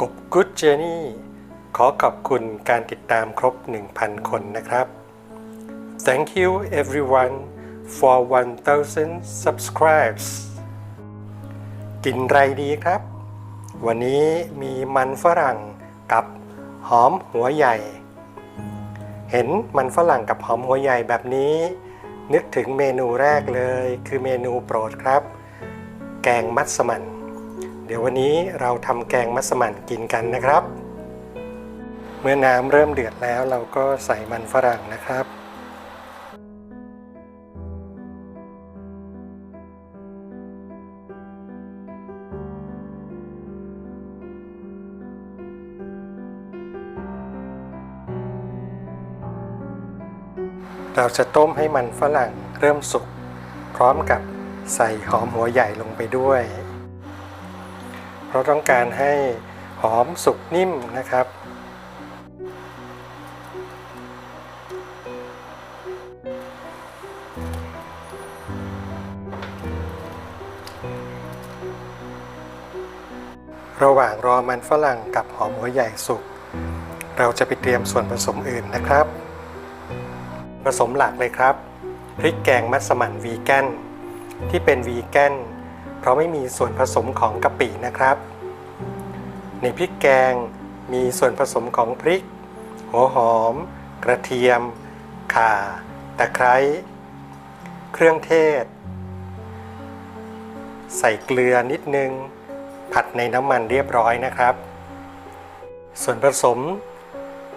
กบ Good Journey ขอขอบคุณการติดตามครบ 1,000 คนนะครับ Thank you everyone for 1,000 subscribes กินไรดีครับ วันนี้มีมันฝรั่งกับหอมหัวใหญ่ เห็นมันฝรั่งกับหอมหัวใหญ่แบบนี้ นึกถึงเมนูแรกเลย คือเมนูโปรดครับ แกงมัสมั่น เดี๋ยววันนี้เราทำแกงมัสมั่นกินกันนะครับ เมื่อน้ำเริ่มเดือดแล้วเราก็ใส่มันฝรั่งนะครับ เราจะต้มให้มันฝรั่งเริ่มสุก พร้อมกับใส่หอมหัวใหญ่ลงไปด้วย เราต้องการให้หอมสุกนิ่มนะครับ ระหว่างรอมันฝรั่งกับหอมหัวใหญ่สุก เราจะไปเตรียมส่วนผสมอื่นนะครับ ผสมหลักเลยครับ พริกแกงมัสมั่นวีแกนที่เป็นวีแกนเพราะไม่มีส่วนผสมของกะปินะครับ ในพริกแกงมีส่วนผสมของพริก หัวหอม กระเทียม ข่า ตะไคร้ เครื่องเทศ ใส่เกลือนิดนึง ผัดในน้ำมันเรียบร้อยนะครับ ส่วนผสม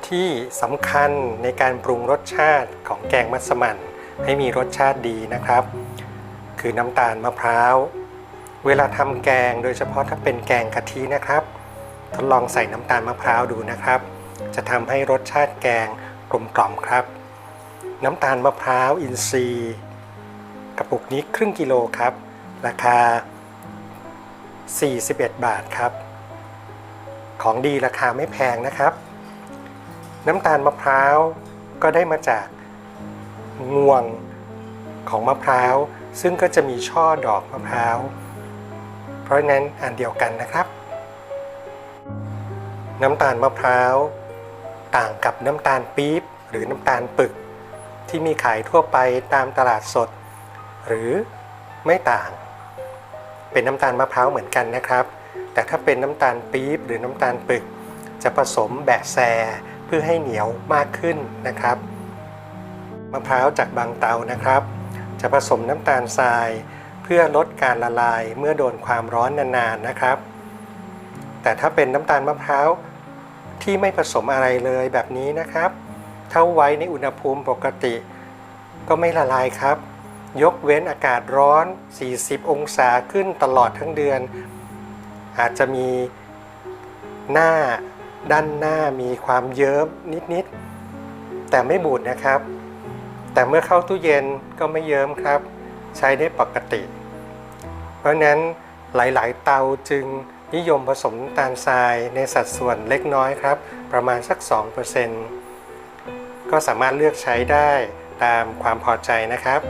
ที่สำคัญในการปรุงรสชาติของแกงมัสมั่นให้มีรสชาติดีนะครับ คือน้ำตาลมะพร้าว เวลาทำแกงโดยเฉพาะถ้าเป็นแกงกะทินะครับ ทดลองใส่น้ำตาลมะพร้าวดูนะครับ จะทำให้รสชาติแกงกลมกล่อมครับ น้ำตาลมะพร้าวอินทรีย์กระปุกนี้ครึ่งกิโลครับ ราคา 41 บาทครับ ของดีราคาไม่แพงนะครับ น้ำตาลมะพร้าวก็ได้มาจากงวงของมะพร้าว ซึ่งก็จะมีช่อดอกมะพร้าว เพราะฉะนั้นอันเดียวกันนะครับ น้ำตาลมะพร้าว ต่างกับน้ำตาลปี๊บหรือน้ำตาลปึก ที่มีขายทั่วไปตามตลาดสด หรือไม่ต่าง เป็นน้ำตาลมะพร้าวเหมือนกันนะครับ แต่ถ้าเป็นน้ำตาลปี๊บหรือน้ำตาลปึก จะผสมแบะแซเพื่อให้เหนียวมากขึ้นนะครับมะพร้าวจากบางเตานะครับ จะผสมน้ำตาลทรายเพื่อลดการละลายเมื่อโดนความร้อนนานๆนะครับ แต่ถ้าเป็นน้ำตาลมะพร้าว ที่ไม่ผสมอะไรเลยแบบนี้นะครับ ถ้าไว้ในอุณหภูมิปกติ ก็ไม่ละลายครับ ยกเว้นอากาศร้อน 40 องศาขึ้นตลอดทั้งเดือน อาจจะมีหน้าด้านหน้ามีความเยิ้มนิดๆ แต่ไม่บูดนะครับ แต่เมื่อเข้าตู้เย็นก็ไม่เยิ้มครับ ใช้ได้ปกติ เพราะนั้นหลายๆ เตาจึง นิยมผสมตาลทรายในสัดส่วนเล็กน้อยครับ ประมาณสัก 2%ก็สามารถเลือกใช้ได้ตามความพอใจนะครับ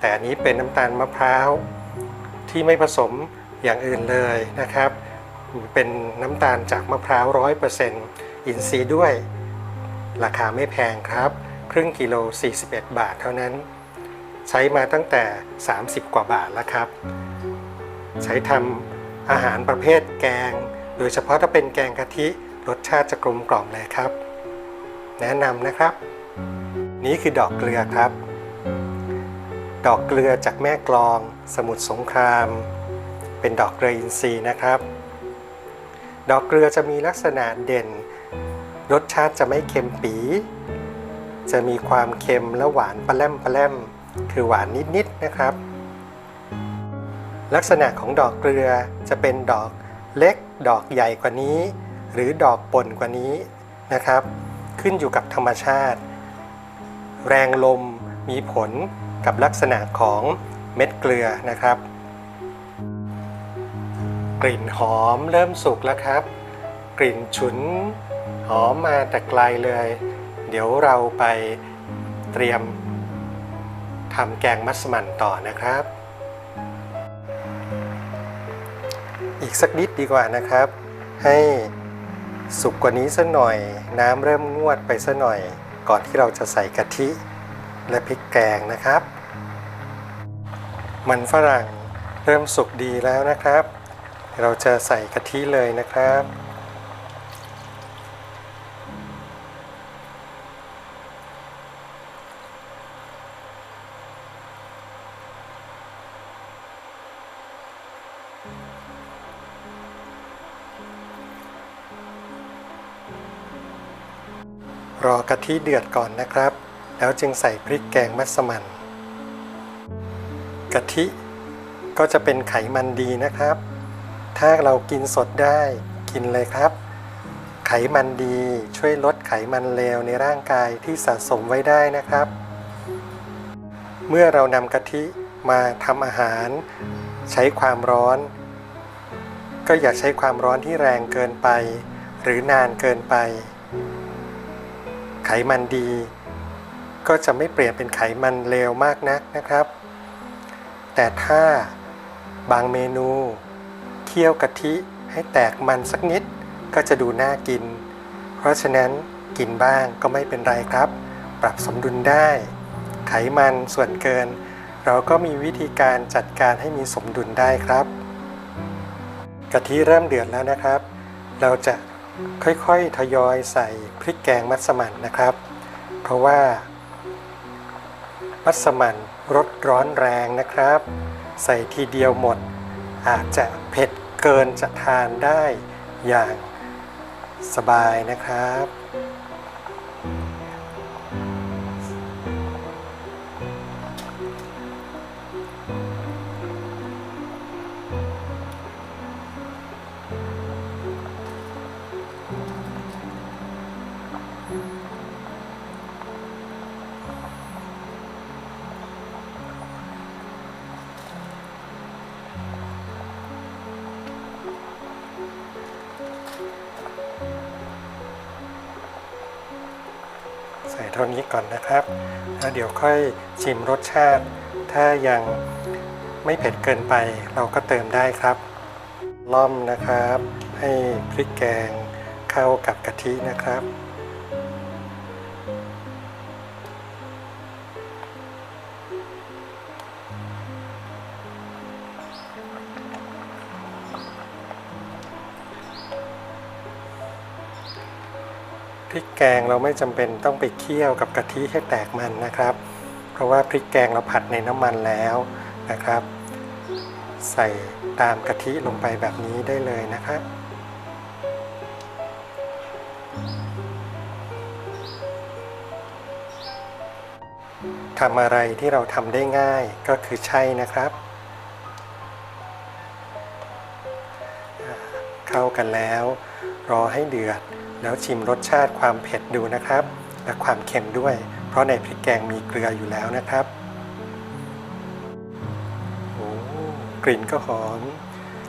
แต่อันนี้เป็นน้ำตาลมะพร้าวที่ไม่ผสมอย่างอื่นเลยนะครับ เป็นน้ำตาลจากมะพร้าวร้อยเปอร์เซ็นต์อินทรีย์ด้วย ราคาไม่แพงครับ ครึ่งกิโล 41 บาทเท่านั้น ใช้มาตั้งแต่ 30 กว่าบาทแล้วครับ ใช้ทำ อาหารประเภทแกง โดยเฉพาะถ้าเป็นแกงกะทิรสชาติจะกลมกล่อมเลยครับ แนะนำนะครับ นี่คือดอกเกลือครับ ดอกเกลือจากแม่กลอง สมุทรสงคราม เป็นดอกเกลืออินทรีย์นะครับ ดอกเกลือจะมีลักษณะเด่น รสชาติจะไม่เค็มปี จะมีความเค็มและหวานปลาแรมปลาแรมคือหวานนิดๆนะครับ ลักษณะของดอกเกลือจะเป็นดอกเล็ก ดอกใหญ่กว่านี้ หรือดอกป่นกว่านี้นะครับ ขึ้นอยู่กับธรรมชาติ แรงลมมีผลกับลักษณะของเม็ดเกลือนะครับ กลิ่นหอมเริ่มสุกแล้วครับ กลิ่นฉุน หอมมาแต่ไกลเลย เดี๋ยวเราไปเตรียมทำแกงมัสมั่นต่อนะครับ อีกสักนิดดีกว่านะครับ ให้สุกกว่านี้สักหน่อย น้ำเริ่มงวดไปสักหน่อย ก่อนที่เราจะใส่กะทิและพริกแกงนะครับ มันฝรั่งเริ่มสุกดีแล้วนะครับ เราจะใส่กะทิเลยนะครับ รอกะทิเดือดก่อนนะครับ แล้วจึงใส่พริกแกงมัสมั่นกะทิก็จะเป็นไขมันดีนะครับ ถ้าเรากินสดได้กินเลยครับ ไขมันดีช่วยลดไขมันเลวในร่างกายที่สะสมไว้ได้นะครับ เมื่อเรานำกะทิมาทำอาหาร ใช้ความร้อน ก็อย่าใช้ความร้อนที่แรงเกินไป หรือนานเกินไป ไขมันดี ก็จะไม่เปลี่ยนเป็นไขมันเลวมากนักนะครับ แต่ถ้าบางเมนูเคี่ยวกะทิให้แตกมันสักนิดก็จะดูน่ากิน เพราะฉะนั้นกินบ้างก็ไม่เป็นไรครับ ปรับสมดุลได้ ไขมันส่วนเกิน เราก็มีวิธีการจัดการให้มีสมดุลได้ครับ กะทิเริ่มเดือดแล้วนะครับ เราจะ ค่อยๆ ทยอยใส่พริกแกงมัสมั่นนะครับ เพราะว่า มัสมั่นรสร้อนแรงนะครับ ใส่ทีเดียวหมด อาจจะเผ็ดเกินจะทานได้อย่างสบายนะครับ ท่านี้ก่อนนะครับแล้วเดี๋ยวค่อยชิมรสชาติ ถ้ายังไม่เผ็ดเกินไปเราก็เติมได้ครับ ล่อมนะครับ ให้พริกแกงเข้ากับกะทินะครับ พริกแกงเราไม่จำเป็นต้องไปเคี่ยวกับกะทิให้แตกมันนะครับ เพราะว่าพริกแกงเราผัดในน้ำมันแล้วนะครับ ใส่ตามกะทิลงไปแบบนี้ได้เลยนะครับทำอะไรที่เราทำได้ง่ายก็คือใช่นะครับ เข้ากันแล้ว รอให้เดือด แล้วชิมรสชาติความเผ็ดดูนะครับ และความเค็มด้วย เพราะในพริกแกงมีเกลืออยู่แล้วนะครับโอ้กลิ่นก็หอม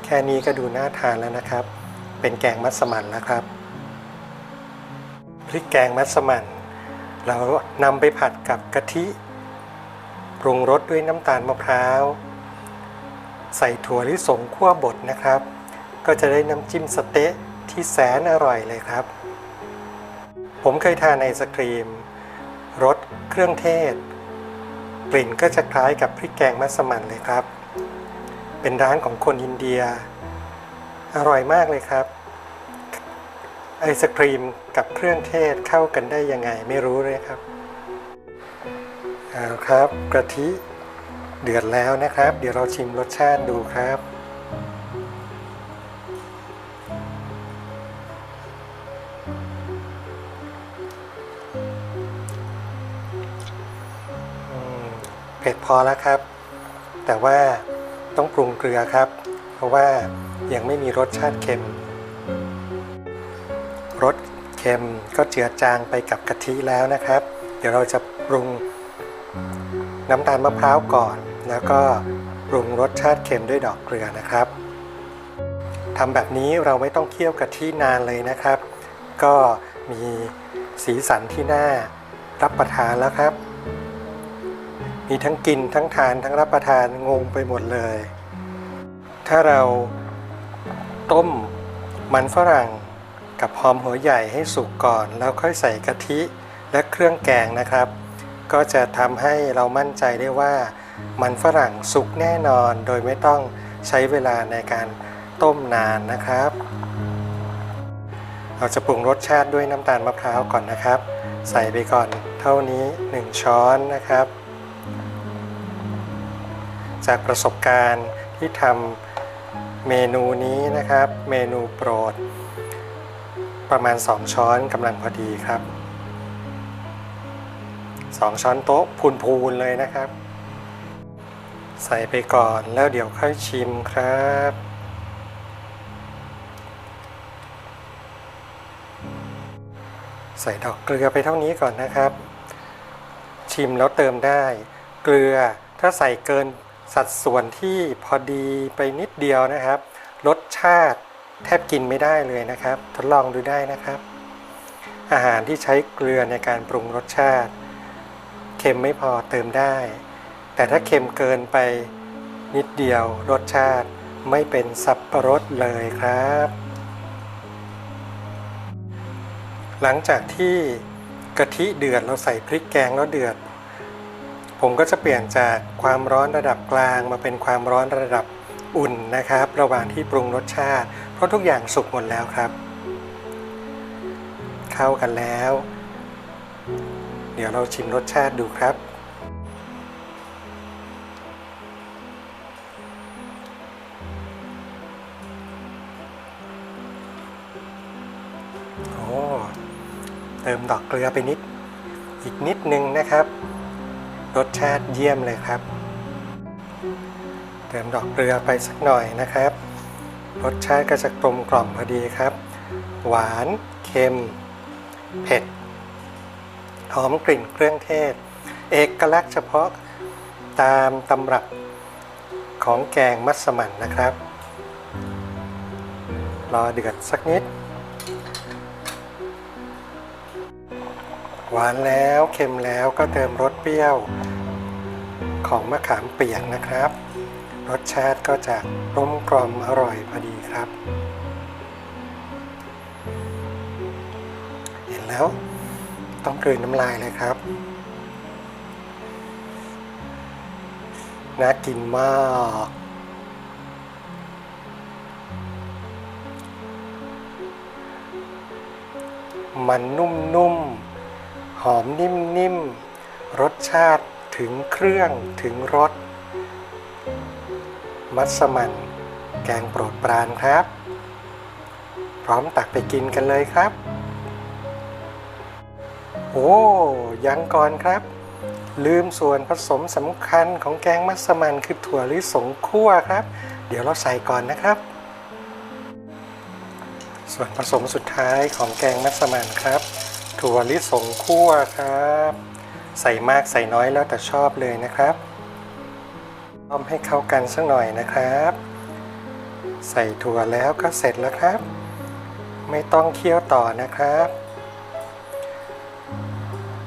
แค่นี้ก็ดูน่าทานแล้วนะครับ เป็นแกงมัสมั่นแล้วครับพริกแกงมัสมั่นเรานำไปผัดกับกะทิปรุงรสด้วยน้ำตาลมะพร้าว ใส่ถั่วลิสงคั่วบดนะครับ ก็จะได้น้ำจิ้มสเต๊ะ ที่แสนอร่อยเลยครับ ผมเคยทานไอศครีมรสเครื่องเทศ กลิ่นก็จะคล้ายกับพริกแกงมัสมั่นเลยครับ เป็นร้านของคนอินเดีย อร่อยมากเลยครับ ไอศครีมกับเครื่องเทศเข้ากันได้ยังไงไม่รู้เลยครับเอาครับกะทิเดือดแล้วนะครับ เดี๋ยวเราชิมรสชาติดูครับ เผ็ดพอแล้วครับ แต่ว่าต้องปรุงเกลือครับ เพราะว่ายังไม่มีรสชาติเค็ม รสเค็มก็เจือจางไปกับกะทิแล้วนะครับ เดี๋ยวเราจะปรุงน้ำตาลมะพร้าวก่อน แล้วก็ปรุงรสชาติเค็มด้วยดอกเกลือนะครับทำแบบนี้เราไม่ต้องเคี่ยวกะทินานเลยนะครับ ก็มีสีสันที่น่ารับประทานแล้วครับ มีทั้งกินทั้งทานทั้งรับประทานงงไปหมดเลย ถ้าเราต้มมันฝรั่งกับหอมหัวใหญ่ให้สุกก่อน แล้วค่อยใส่กะทิและเครื่องแกงนะครับ ก็จะทำให้เรามั่นใจได้ว่ามันฝรั่งสุกแน่นอนโดยไม่ต้องใช้เวลาในการต้มนานนะครับ เราจะปรุงรสชาติด้วยน้ำตาลมะพร้าวก่อนนะครับ ใส่ไปก่อนเท่านี้ 1 ช้อนนะครับ จากประสบการณ์ที่ทำเมนูนี้นะครับ เมนูโปรด ประมาณ 2 ช้อนกำลังพอดีครับ 2 ช้อนโต๊ะพูนๆเลยนะครับ ใส่ไปก่อนแล้วเดี๋ยวค่อยชิมครับ ใส่ดอกเกลือไปเท่านี้ก่อนนะครับ ชิมแล้วเติมได้ เกลือถ้าใส่เกินสัดส่วนที่พอดีไปนิดเดียวนะครับ รสชาติแทบกินไม่ได้เลยนะครับ ทดลองดูได้นะครับ อาหารที่ใช้เกลือในการปรุงรสชาติ เค็มไม่พอเติมได้ แต่ถ้าเค็มเกินไปนิดเดียวรสชาติไม่เป็นสับประรดเลยครับ หลังจากที่กะทิเดือดเราใส่พริกแกงแล้วเดือด ผมก็จะเปลี่ยนจากความร้อนระดับกลางมาเป็นความร้อนระดับอุ่นนะครับ ระหว่างที่ปรุงรสชาติ เพราะทุกอย่างสุกหมดแล้วครับ เข้ากันแล้ว เดี๋ยวเราชิมรสชาติดูครับ ดอกเกลือไปนิด อีกนิดนึงนะครับ รสชาติเยี่ยมเลยครับ เติมดอกเกลือไปสักหน่อยนะครับ รสชาติก็จะกลมกล่อมพอดีครับ หวานเค็ม เผ็ดหอมกลิ่นเครื่องเทศ เอกลักษณ์เฉพาะตามตำรับของแกงมัสมั่นนะครับ รอเดือดสักนิด หวานแล้วเค็มแล้วก็เติมรสเปรี้ยวของมะขามเปียกนะครับ รสชาติก็จะกลมกล่อมอร่อยพอดีครับ เห็นแล้วต้องกลืนน้ำลายเลยครับ น่ากินมากมันนุ่มๆ หอมนิ่มๆ รสชาติถึงเครื่องถึงรส มัสมั่นแกงโปรดปรานครับ พร้อมตักไปกินกันเลยครับ โอ้ยังก่อนครับ ลืมส่วนผสมสำคัญของแกงมัสมั่นคือถั่วลิสงคั่วครับ เดี๋ยวเราใส่ก่อนนะครับ ส่วนผสมสุดท้ายของแกงมัสมั่นครับ ถั่วลิสงคั่วครับ ใส่มากใส่น้อยแล้วแต่ชอบเลยนะครับต้มให้เข้ากันสักหน่อยนะครับ ใส่ถั่วแล้วก็เสร็จแล้วครับ ไม่ต้องเคี่ยวต่อนะครับ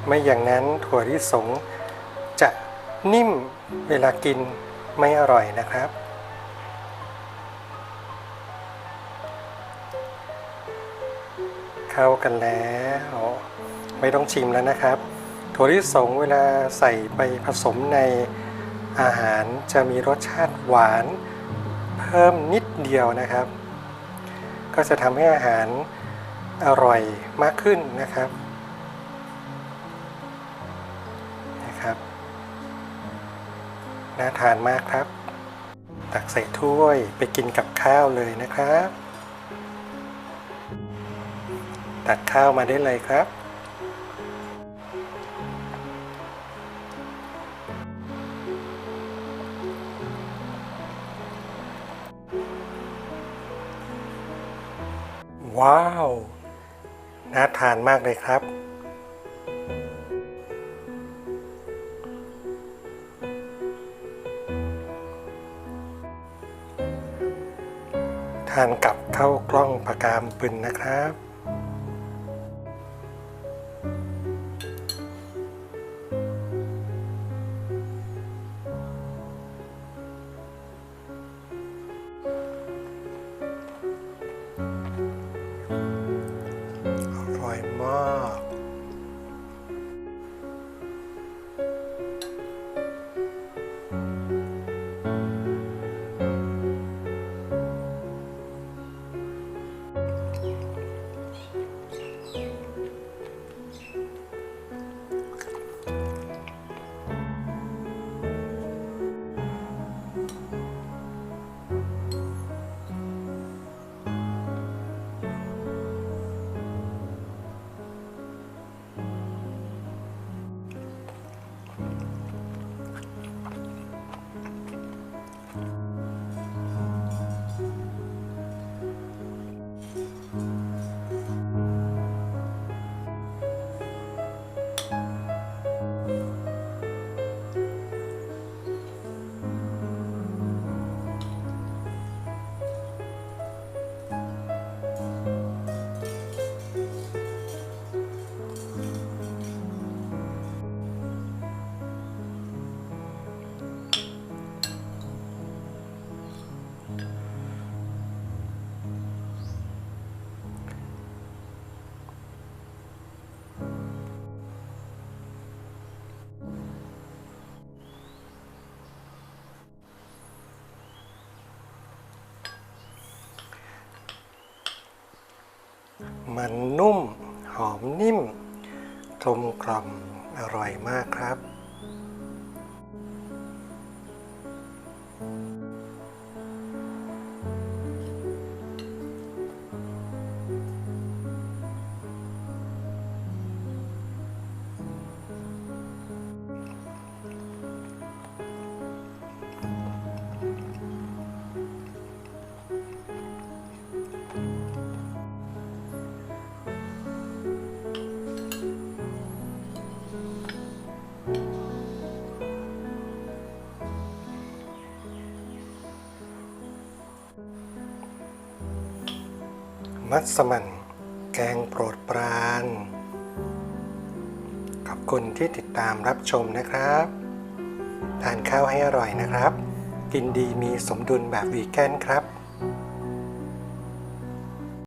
ไม่อย่างนั้นถั่วลิสงจะนิ่มเวลากินไม่อร่อยนะครับ เข้ากันแล้วไม่ต้องชิมแล้วนะครับ ถั่วลิสงเวลาใส่ไปผสมในอาหารจะมีรสชาติหวานเพิ่มนิดเดียวนะครับ ก็จะทำให้อาหารอร่อยมากขึ้นนะครับนะครับน่าทานมากครับ ตักใส่ถ้วยไปกินกับข้าวเลยนะครับ ตักข้าวมาได้เลยครับ ว้าว น่าทานมากเลยครับทานกับข้าวกล้องปากกามปืนนะครับ มันนุ่ม หอมนิ่มกลมกล่อมอร่อยมากครับ วัสมันแกงโปรดปราน ขอบคุณที่ติดตามรับชมนะครับ ทานข้าวให้อร่อยนะครับ กินดีมีสมดุลแบบวีแกนครับ